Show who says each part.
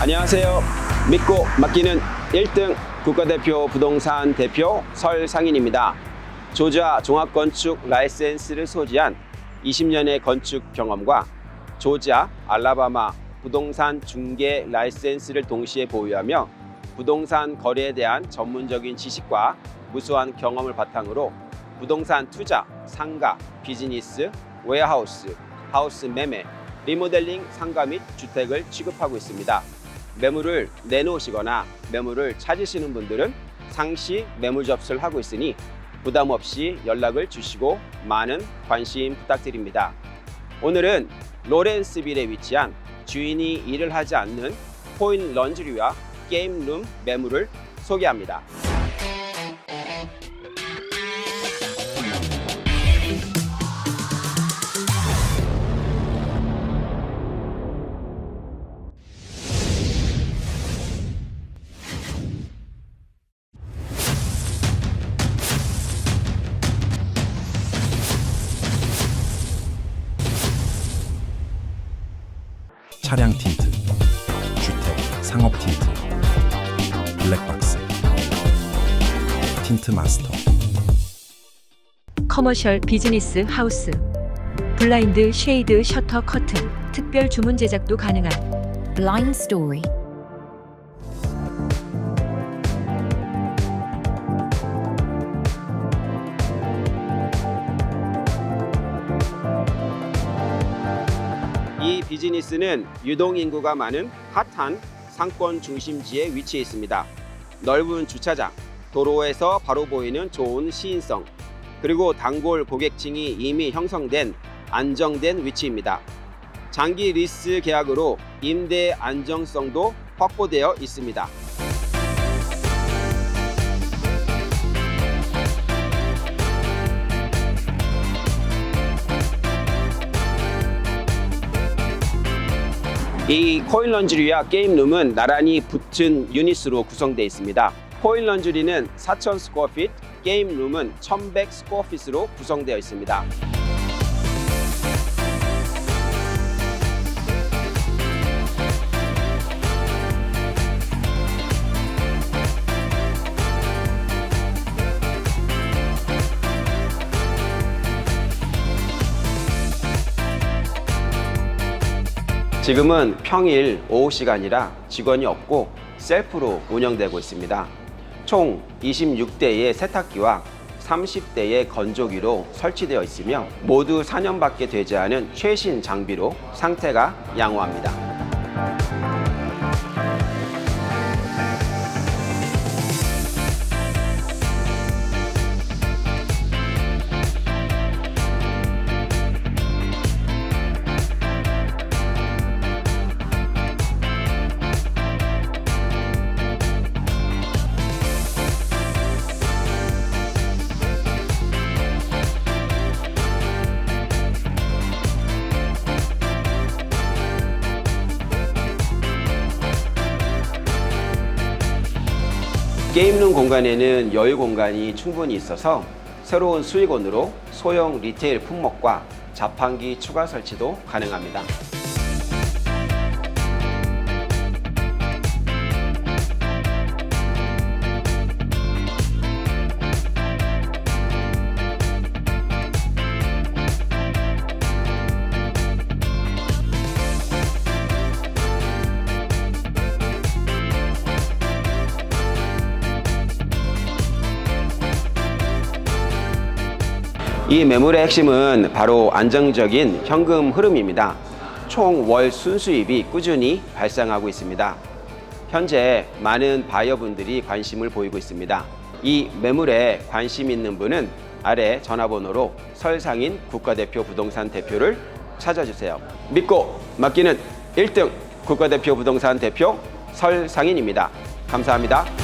Speaker 1: 안녕하세요. 믿고 맡기는 1등 국가대표 부동산 대표 설상인입니다. 조지아 종합건축 라이센스를 소지한 20년의 건축 경험과 조지아, 알라바마 부동산 중개 라이센스를 동시에 보유하며 부동산 거래에 대한 전문적인 지식과 무수한 경험을 바탕으로 부동산 투자, 상가, 비즈니스, 웨어하우스, 하우스 매매, 리모델링, 상가 및 주택을 취급하고 있습니다. 매물을 내놓으시거나 매물을 찾으시는 분들은 상시 매물 접수를 하고 있으니 부담 없이 연락을 주시고 많은 관심 부탁드립니다. 오늘은 로렌스빌에 위치한 주인이 일을 하지 않는 코인 런쥬리와 게임룸 매물을 소개합니다.
Speaker 2: 차량 틴트, 주택, 상업 틴트, 블랙박스, 틴트 마스터,
Speaker 3: 커머셜 비즈니스 하우스. 블라인드 쉐이드 셔터 커튼 특별 주문 제작도 가능한.
Speaker 4: Blind Story.
Speaker 1: 이 비즈니스는 유동 인구가 많은 핫한 상권 중심지에 위치해 있습니다. 넓은 주차장, 도로에서 바로 보이는 좋은 시인성, 그리고 단골 고객층이 이미 형성된 안정된 위치입니다. 장기 리스 계약으로 임대 안정성도 확보되어 있습니다. 이 코인 런쥬리와 게임룸은 나란히 붙은 유닛으로 구성되어 있습니다. 코인 런쥬리는 4,000 스퀘어핏, 게임룸은 1,100 스퀘어핏으로 구성되어 있습니다. 지금은 평일 오후 시간이라 직원이 없고 셀프로 운영되고 있습니다. 총 26대의 세탁기와 30대의 건조기로 설치되어 있으며 모두 4년밖에 되지 않은 최신 장비로 상태가 양호합니다. 게임룸 공간에는 여유 공간이 충분히 있어서 새로운 수익원으로 소형 리테일 품목과 자판기 추가 설치도 가능합니다. 이 매물의 핵심은 바로 안정적인 현금 흐름입니다. 총 월 순수입이 꾸준히 발생하고 있습니다. 현재 많은 바이어분들이 관심을 보이고 있습니다. 이 매물에 관심 있는 분은 아래 전화번호로 설상인 국가대표 부동산 대표를 찾아주세요. 믿고 맡기는 1등 국가대표 부동산 대표 설상인입니다. 감사합니다.